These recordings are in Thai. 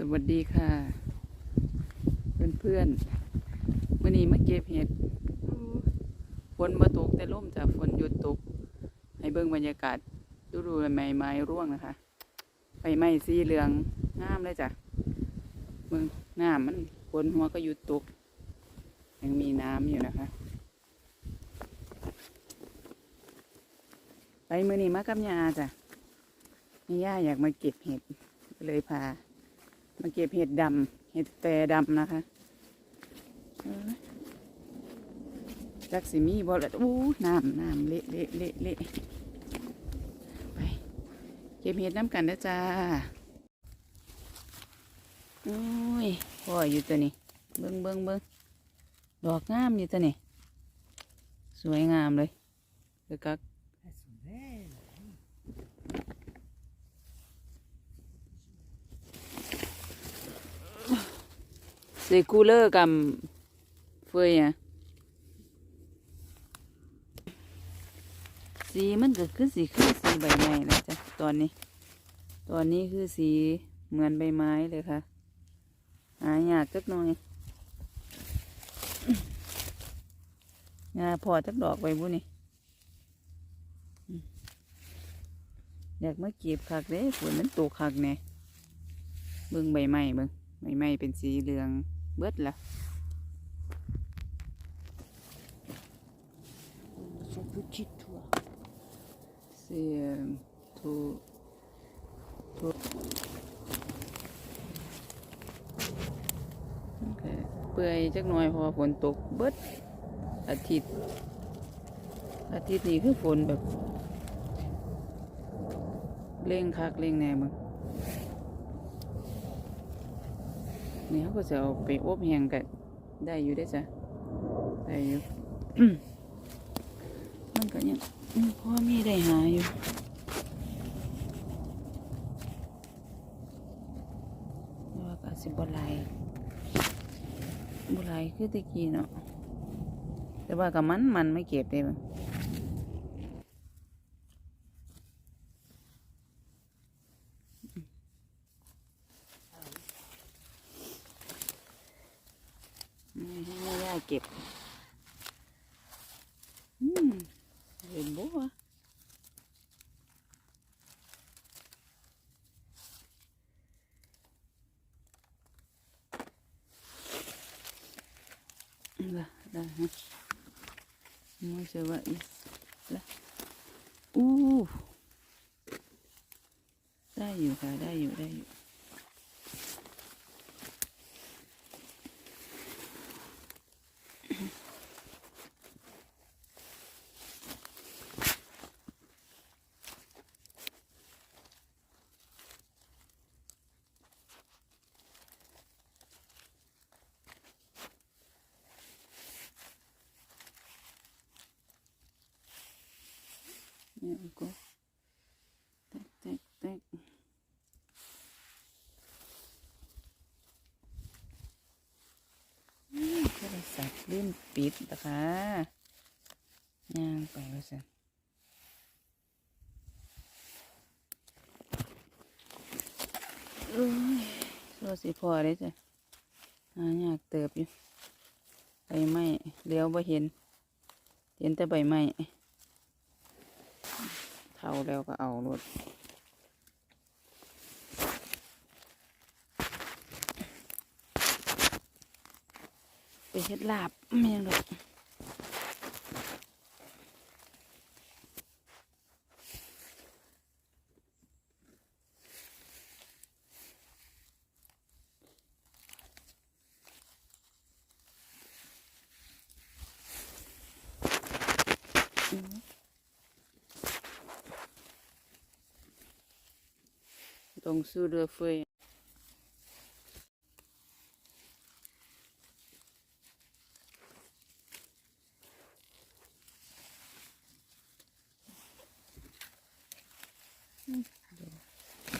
สวัสดีค่ะเพื่อนเพื่อนๆมื่อนี้มาเก็บเห็ดฝนมาตกแต่ล่มจากฝนหยุดตก ให้เบิ่งบรรยากาศดูดูใหม่ไม้ร่วงนะคะใบไม้สีเหลืองงามเลยจ้ะเบิ่งน้ำมันฝนหัวก็หยุดตก ยังมีน้ำอยู่นะคะ ไปมือนี้มากับยาจ้ะนี่ย่าอยากมาเก็บเห็ดเลยพา มาเก็บเห็ดดำเห็ดแต่ดำนะคะจักสิมีบ่ลอู้น้ำน้ำเละเละเละเละไปเก็บเห็ดน้ำกันนะจ้าโอ้ยพ่ออยู่ตัวนี้ เบิ้งเบิ้งเบิ้งดอกงามอยู่ตัวนี้ สวยงามเลยเดี๋ยวกัก เซคูเลอร์กับเฟยอะสีมันก็คือสีคือสีใบไม้แล้วจ้ะตอนนี้ ตอนนี้คือสีเหมือนใบไม้เลยค่ะหายากจักหน่อยงาพอจักดอกใบบุนี่อยากมาเก็บคักเด้ฝนมันตกคักแน่เบิ่งใบไม้เบิ่งไม่ไม่เป็นสีเหลือง เบิดละ Son petit toit. สีทูทูโอเคเปื่อยจักหน่อยเพราะฝนตกเบิดอาทิตย์ อาทิตย์นี้คือฝนแบบเร่งคักเร่งแน่มึง นี่เขาก็จะเอาไปอบแห้งกันได้อยู่ได้จ้ะได้อยู่มันก็ยังยังพอมีได้หาอยู่แต่ว่าก็สิบ่หลายบ่หลายคือตะกี้เนาะแต่ว่ากับมันมันไม่เก็บได้บ่ไม่ให้แม่ย่าเก็บ อืมเห็นบัว ละละฮะไม่ใช่ว่าอีละอู้ได้อยู่ค่ะได้อยู่ได้อยู่ เนี่ยมันก็แตกแตกแตกอืมโทรศัพท์ลืมปิดนะคะย่างไปว่าสันโอ้ยโซสิพอเลยจ้ะหายากเติบอยู่ใบไม้เลี้ยวบ่เห็น เห็นแต่ใบไม้ เท่าแล้วก็เอารถไปเฮ็ดลาบไม่ยังดอก ตรงซื้อเรือเฟยอืมเดี๋ยว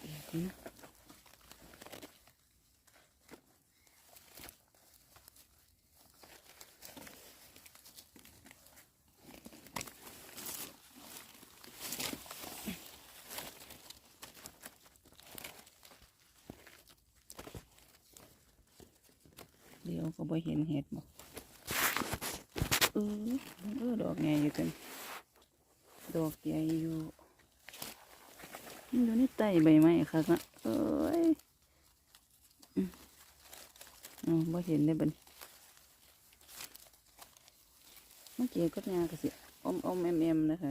แอบนะ อ เดี๋ยว ก็บ่เห็นเห็ดบ่เออเออดอกใหญ่อยู่กันดอกใหญ่อยู่มันอยู่ในใต้ใบไม้ค่ะนะเอ้ยอือ๋อบ่เห็นได้บันเมื่อกี้ก็ยากระสิอมอมแอมแอมนะคะ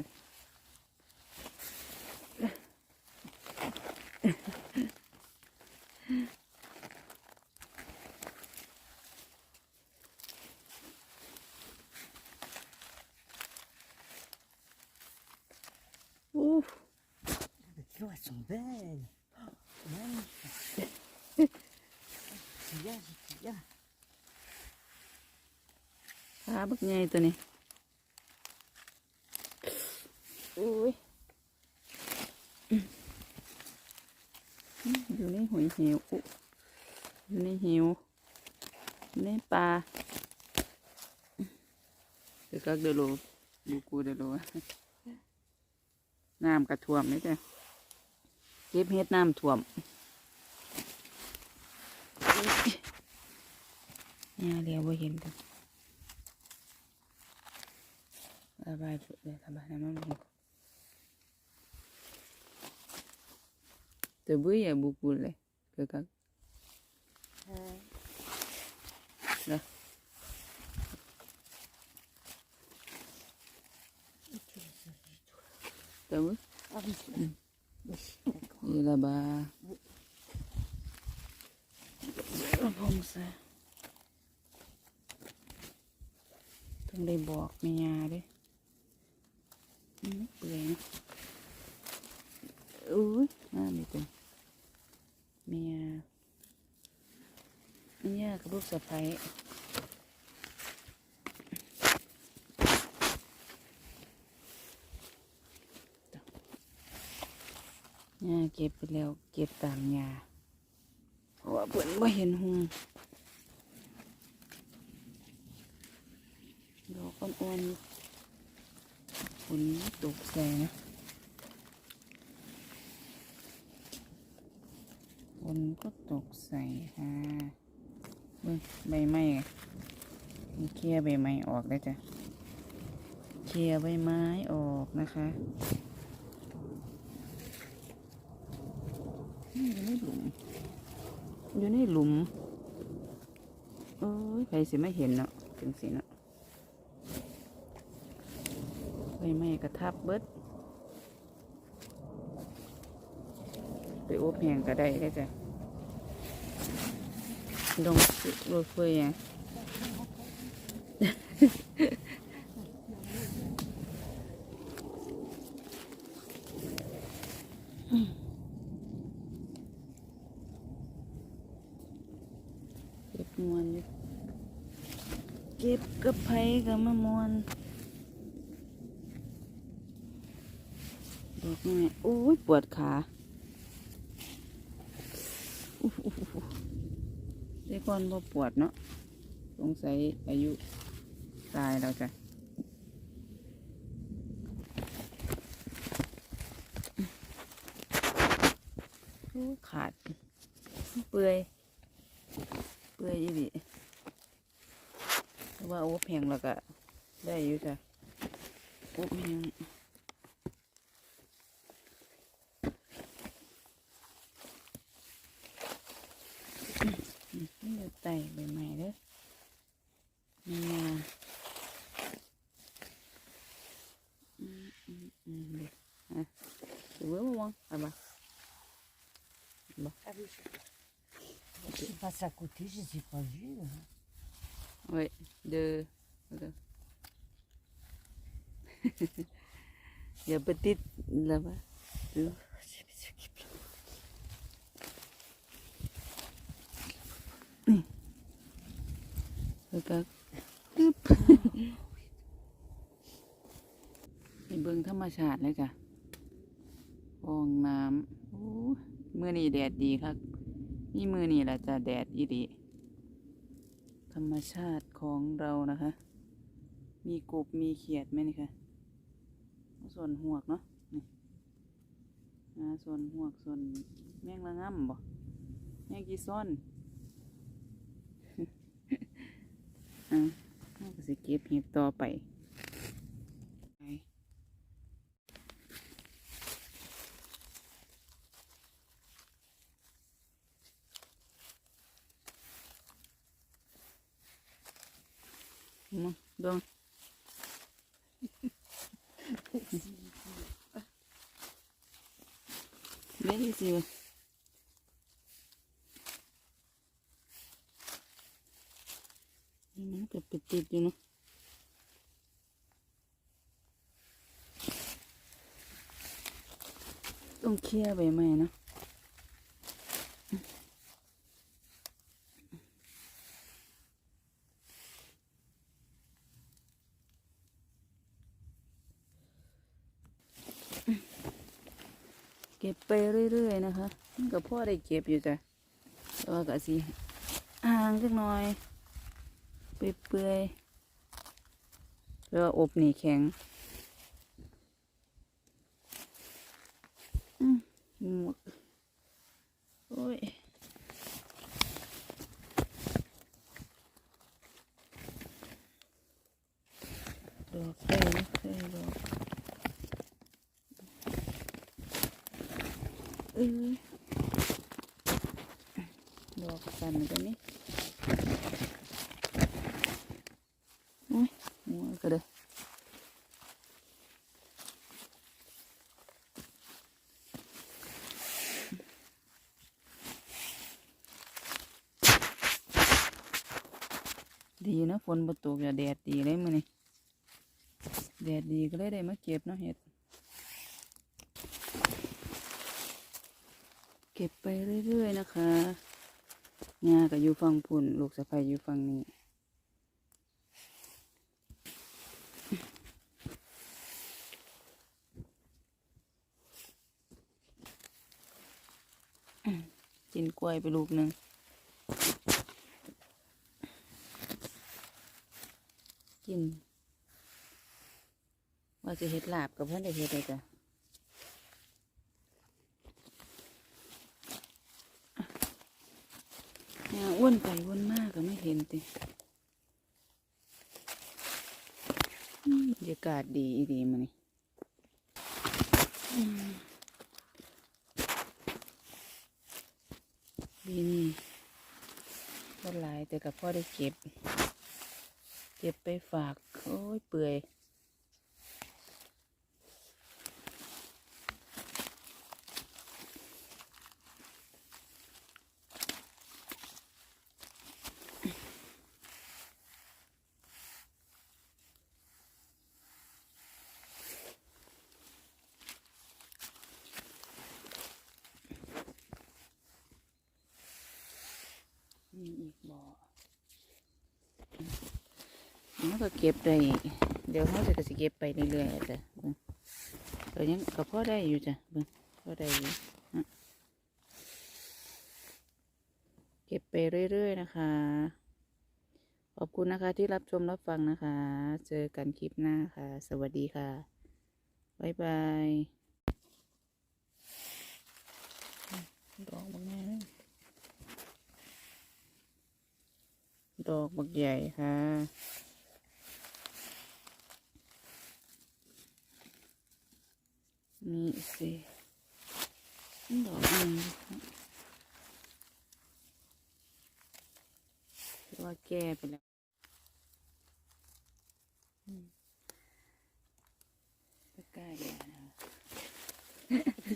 อู้ Les fleurs, elles sont belles. Oh, magnifique. C'est bien, c'est bien. ขาบักใหญ่ตัวนี้อุ้ยอืมอยู่ในหอยเหวอุ๊อยู่ในเหวอยู่ในปลาเดี๋ยวก็เดยวโลบูกูเดยวโลน้ำกระท่วมนี่จ้ะเก็บเฮ็ดน้ำท่วมเนี่ยเรียวบ่เห็นกันระบายจุดเลยระบายน้ำมันลงแต่บุ้ยอย่าบุกุลเลยเกิดกัน Euh, นะ แต่บุ้ย Ah oui, oui, d'accord. นี่ระบายระพงใส่ต้องได้บอกเมียเด้วยเปื่อยนะอุ้ยน่ามีตัวเมียเมียกับลูกสะใภ้ เนี่ยเก็บไปแล้วเก็บตามยาเพราะว่าเพิ่นไม่เห็นหุงดอกอ่อนๆฝนตกใส่นะฝนก็ตกใส่ค่ะเบิ่งใบไม้เคลียใบไม้ออกได้จ้ะเคลียใบไม้ออกนะคะ อยู่ในหลุม อยู่ในหลุม เอ้ยใครสิไม่เห็นเนาะถึงสิเนาะใบไม้กระทับเบิด ไปอบแห้งก็ได้ได้จ้ะลงรถเฟยอะ เก็บมวนอยู่เก็บกับไผ กับมะมวนดอกไม้โอ้ยปวดขาอู้หูเด็กคนบ่ปวดเนาะสงสัยอายุตายแล้วจ้ะขาด เปื่อย เปื่อยอีหลี ว่าโอ้แพงแล้วก็ได้อยู่จ้ะโอ้แพงนี่อยู่ไต่ใบใหม่เด้อมีงาอืมอืมอืมเด็กอะดูไว้บ้างเอามา Ah oui, je... je passe à côté, je ne les ai pas vu. hein. Oui, de. de- Il y a petite là-bas. De... Regarde. Hop. นี่เบิ่งธรรมชาติเลยจ้ะฟองน้ำโอ้มือนี้แดดดีครับนี่มือนี้แหละจะแดดอีดี ธรรมชาติของเรานะคะ มีกบมีเขียดไหมนี่คะส่วนหวกเนาะนี่นะส่วนหวกส่วนแมงละง่ำบ่แมงกี่ซ้อนอะเราก็จะเก็บเห็ดต่อไป มาดองเล่นสิวะนี่มันก็ไปติดอยู่เนาะต้องเคลียร์ใบไม้นะ เก็บไปเรื่อยๆนะคะมันก็พ่อได้เก็บอยู่จ้ะแต่ว่าก็สิห่างจักหน่อยเปื่อยๆแล้วอบหนีแข็งอืมหมวกโอ้ยดอกเต้ยเต้ยดอก เอ้ยดอกกันตัวนี้โอ้ยหัวก็เลยดีนะฝนบ่ตกอย่าแดดดีเลยมื้อนี้แดดดีก็เลยได้มาเก็บเนาะเห็ด ก็บไปเรื่อยๆนะคะงาก็อยู่ฝั่งพุ่น ลูกสะใภ้อยู่ฝั่งนี้กินกล้วยไปลูกหนึ่งกิน ว่าจะเห็ดลาบกับเพื่อนได้เห็ดเลยจ้ะเนี่ยอ้ วนไปวนมากก็ไม่เห็นติอืมบรรยากาศดีดีมานี่อืมปีนี้ก็หลายแต่กับพ่อได้เก็บ เก็บไปฝาก โอ้ยเปื่อยมีอีกบ่อ มันก็เก็บได้ เดี๋ยวเขาจะก็สิเก็บไปเรื่อยๆจ้ะเบิ่งก็ยังก็พอได้อยู่จ้ะเบิ่งพอได้อยู่เก็บไปเรื่อยๆนะคะขอบคุณนะคะที่รับชมรับฟังนะคะ เจอกันคลิปหน้าค่ะ สวัสดีค่ะ บ๊ายบายดอกบางแง่ดอกบักใหญ่ค่ะ นี่ สิดอกหนึ่งถือว่าแก้ไปแล้วอืมตะกร้าแย่นะคะ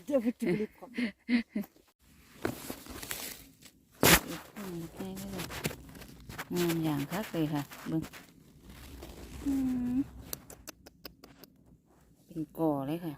Je veux tous les prendre. อีกข้างแห้งเลยงามอย่างคักเลยค่ะเบิ้งอืมเป็นก่อเลยค่ะ